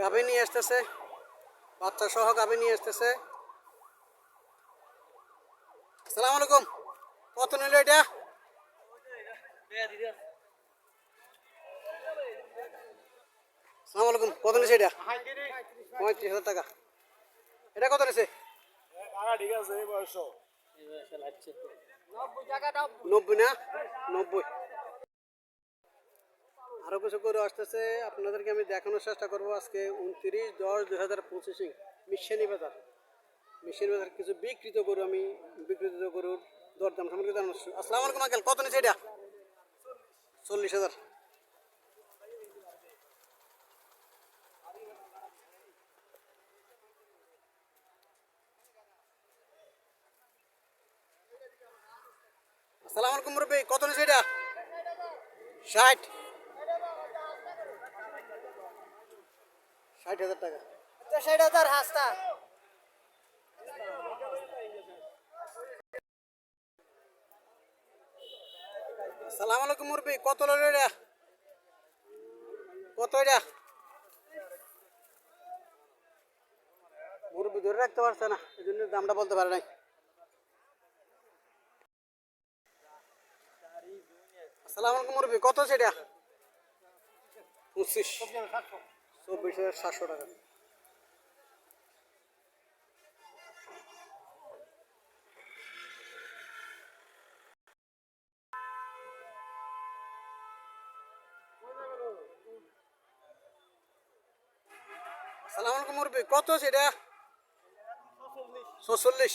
গাভী নিয়ে আসতেছে বাচ্চা সহ গাভী নিয়ে আসতেছে। আসসালামু আলাইকুম। কত নিল এটা? আসসালামু আলাইকুম। কত নিছে এটা? পঁয়ত্রিশ হাজার টাকা। এটা কত নিছে? নব্বই না? নব্বই। আরও কিছু করে আসতেছে, আপনাদেরকে আমি দেখানোর চেষ্টা করব আজকে উনত্রিশ দশ দুই হাজার পঁচিশে মিশানি বাজার। মিশানি বাজার কিছু বিকৃত গরু আমি বিকৃত গরুর দরদাম সম্পর্কে জানানো আসসালামু আলাইকুম আঙ্কেল, কত নিচ্ছে এটা? চল্লিশ হাজার। আসসালামু আলাইকুম মুরব্বী, কত নিচ্ছে এটা? ষাট। ষাট হাজার টাকা। ষাট হাজার হাসতা সালাম আলাইকুম মুরবি কত এটা? কত এটা? মুরবি ধরে রাখতে পারছে না, এই জন্য দামটা বলতে পারে নাই। আসসালামু আলাইকুম মুরবি কত এটা? পঁচিশ। চব্বিশ হাজার সাতশো টাকা। আসসালামু আলাইকুম মুরবি কত আছে এটা? ছচল্লিশ।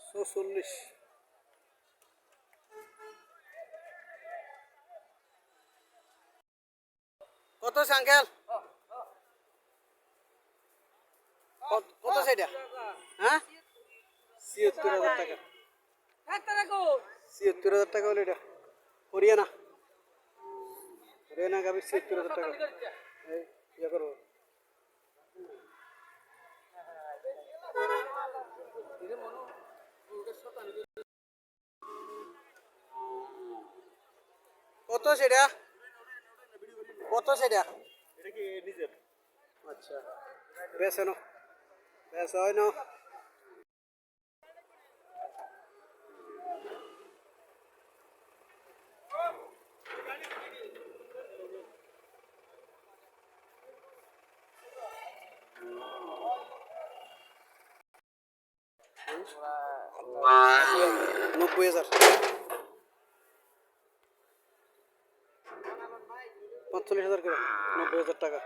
ছচল্লিশ। কত আঙ্কেল? কত- এটা? হ্যাঁ? ছিয়াত্তর হাজার টাকা। ছিয়াত্তর হাজার টাকা হলো এটা। হরিয়ানা হরিয়ানা গাবি ছিয়াত্তর হাজার টাকা। এই ইয়ে করব কত সেটা কত সেটা এটা কি নিজের আচ্ছা বেছে নো বেছে হয় না নব্বই হাজার পাঁচচল্লিশ হাজার করে নব্বই হাজার টাকা।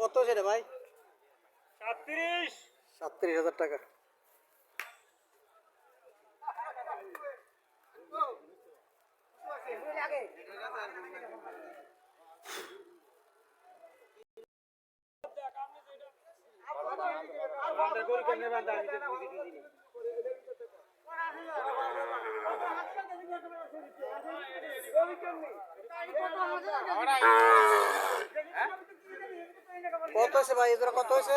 কত সেটা ভাই? সাতত্রিশ। সাতত্রিশ হাজার টাকা। কত হয়েছে ভাই? এদের কত হয়েছে?